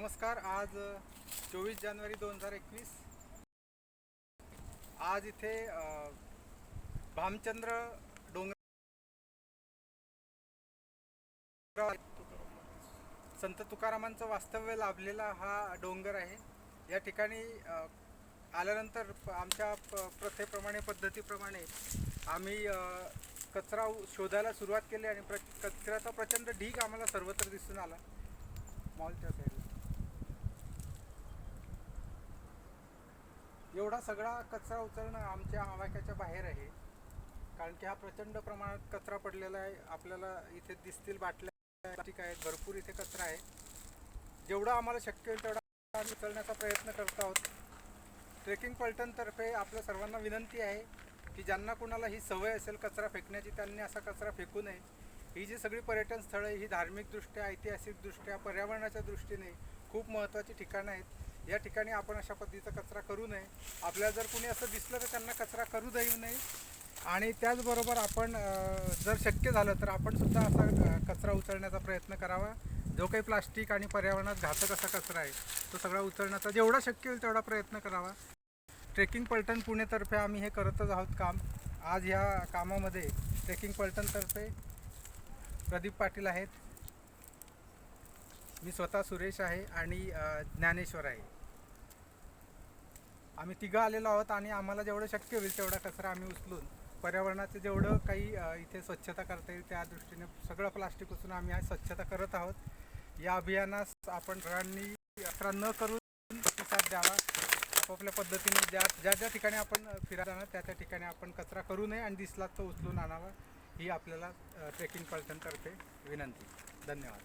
नमस्कार आज चोवीस जानेवारी दोन हजार एकवीस. आज इथे भामचंद्र डोंगर संत तुकारामांचं वास्तव्य लाभलेला हा डोंगर आहे. या ठिकाणी आल्यानंतर प- आमच्या प- प्रथेप्रमाणे पद्धतीप्रमाणे आम्ही कचरा शोधायला सुरुवात केली आणि प्र कचऱ्याचा प्रचंड ढीग आम्हाला सर्वत्र दिसून आला. मॉलच्या साईडला एवढा सगळा कचरा उचलणं आमच्या आवाक्याच्या बाहेर आहे. कारण की हा प्रचंड प्रमाणात कचरा पडलेला आहे. आपल्याला इथे दिसतील बाटल्या प्लास्टिक आहेत. भरपूर इथे कचरा आहे. जेवढा आम्हाला शक्य होईल तेवढा आम्ही उचलण्याचा प्रयत्न करत आहोत. ट्रेकिंग पलटणतर्फे आपल्या सर्वांना विनंती आहे की ज्यांना कुणाला ही सवय असेल कचरा फेकण्याची त्यांनी असा कचरा फेकू नये. ही जी सगळी पर्यटन स्थळं ही धार्मिकदृष्ट्या ऐतिहासिकदृष्ट्या पर्यावरणाच्या दृष्टीने खूप महत्त्वाची ठिकाणं आहेत. या ठिकाणी आपण अशा पद्धतीचा कचरा करू नये. आपल्याला जर कुणी असं दिसलं तर त्यांना कचरा करू देऊ नये. आणि त्याचबरोबर आपण जर शक्य झालं तर आपण सुद्धा असा कचरा उचलण्याचा प्रयत्न करावा. जो काही प्लास्टिक आणि पर्यावरणात घातक असा कचरा आहे तो सगळा उचलण्याचा जेवढा शक्य होईल तेवढा प्रयत्न करावा. ट्रेकिंग पलटण पुणेतर्फे आम्ही हे करतच आहोत काम. आज ह्या कामामध्ये ट्रेकिंग पलटणतर्फे प्रदीप पाटील आहेत. मी स्वतः सुरेश आहे आणि ज्ञानेश्वर आहे. आम्ही तिघं आलेलो आहोत आणि आम्हाला जेवढं शक्य होईल तेवढा कचरा आम्ही उचलून पर्यावरणाचं जेवढं काही इथे स्वच्छता करता येईल त्या दृष्टीने सगळं प्लास्टिक उचलून आम्ही आज स्वच्छता करत आहोत. या अभियानास आपण सगळ्यांनी कचरा न करून प्रतिसाद द्यावा. आपापल्या पद्धतीने ज्या ज्या ज्या ठिकाणी आपण फिरायला जाणार त्या त्या ठिकाणी आपण कचरा करू नये आणि दिसला तो उचलून आणावा ही आपल्याला ट्रेकिंग पर्यटनतर्फे विनंती. धन्यवाद.